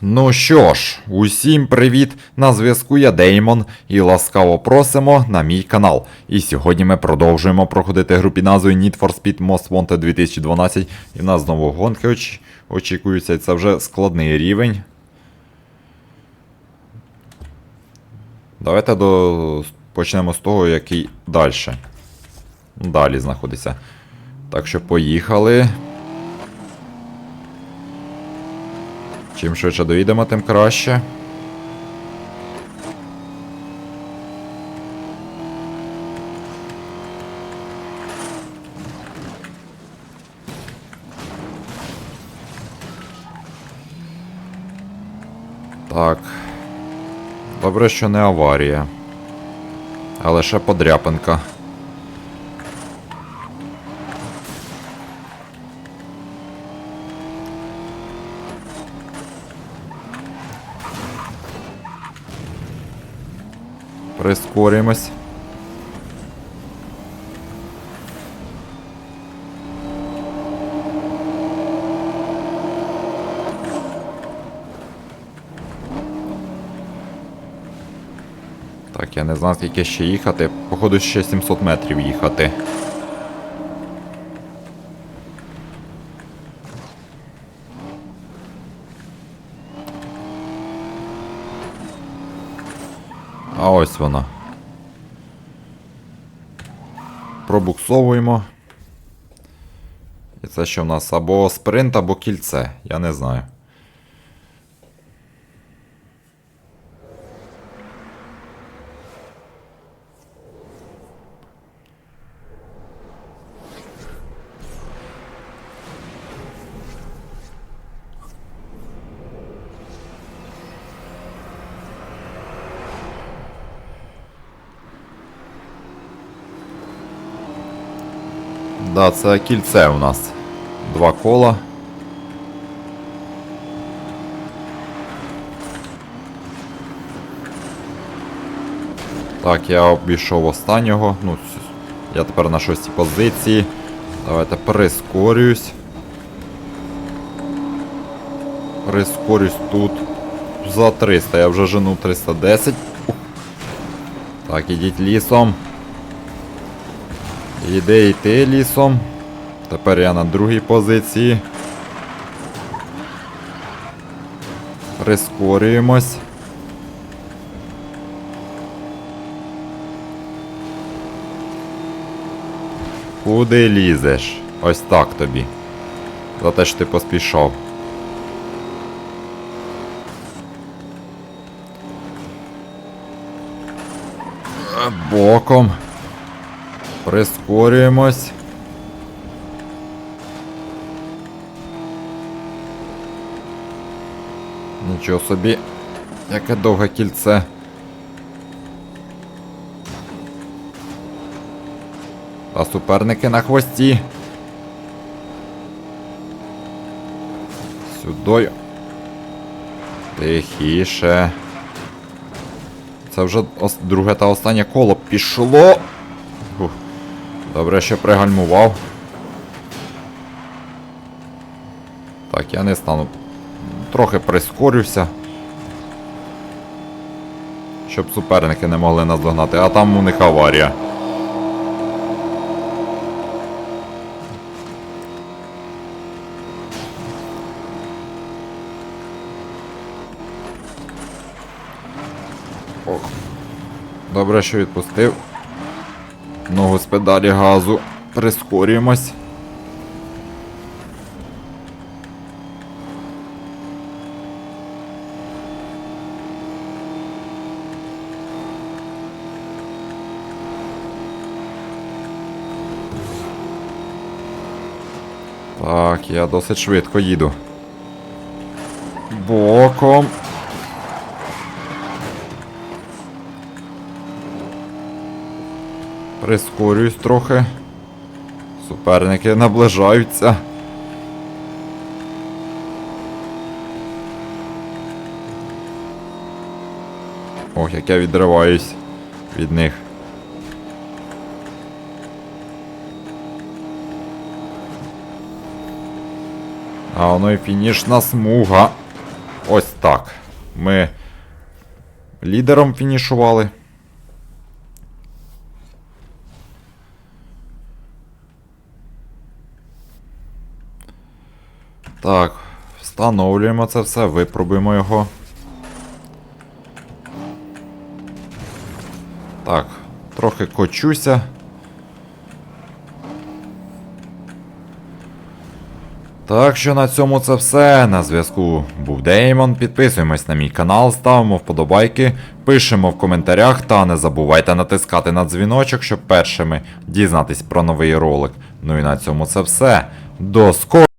Ну що ж, усім привіт! На зв'язку я Деймон і ласкаво просимо на мій канал. І сьогодні ми продовжуємо проходити гру під назвою Need for Speed Most Wanted 2012. І в нас знову гонки оч... очікуються. Це вже складний рівень. Давайте до... почнемо з того, який далі. Далі знаходиться. Так що поїхали. Чим швидше доїдемо, тим краще. Так. Добре, що не аварія. А лише подряпинка. Прискорюємось. Так, я не знаю, скільки ще їхати. Походу, ще 700 метрів їхати. А ось вона. Пробуксовуємо. І це що в нас? Або спринт, або кільце. Я не знаю. Да, це кільце у нас. Два кола. Так, я обійшов останнього. Ну, я тепер на шостій позиції. Давайте прискорююсь. Прискорюсь тут. За 300. Я вже жену 310. Так, ідіть лісом. Іде йти лісом. Тепер я на другій позиції. Прискорюємось. Куди лізеш? Ось так тобі. За те, що ти поспішав. Боком. Прискорюємось. Нічого собі. Яке довге кільце. А суперники на хвості. Сюдою. Тихіше. Це вже друге та останнє коло пішло. Добре, що пригальмував. Так, я не стану. Трохи прискорюся. Щоб суперники не могли нас догнати, а там у них аварія. Ох. Добре, що відпустив. Ногу з педалі газу. Прискорюємось. Так, я досить швидко їду. Боком. Прискорююсь трохи. Суперники наближаються. Ох, як я відриваюсь від них. А воно і фінішна смуга. ось так. Ми лідером фінішували. Так, встановлюємо це все, випробуємо його. Так, трохи кочуся. Так що на цьому це все. На зв'язку був Деймон. Підписуємось на мій канал, ставимо вподобайки, пишемо в коментарях та не забувайте натискати на дзвіночок, щоб першими дізнатись про новий ролик. Ну і на цьому це все. До скорого!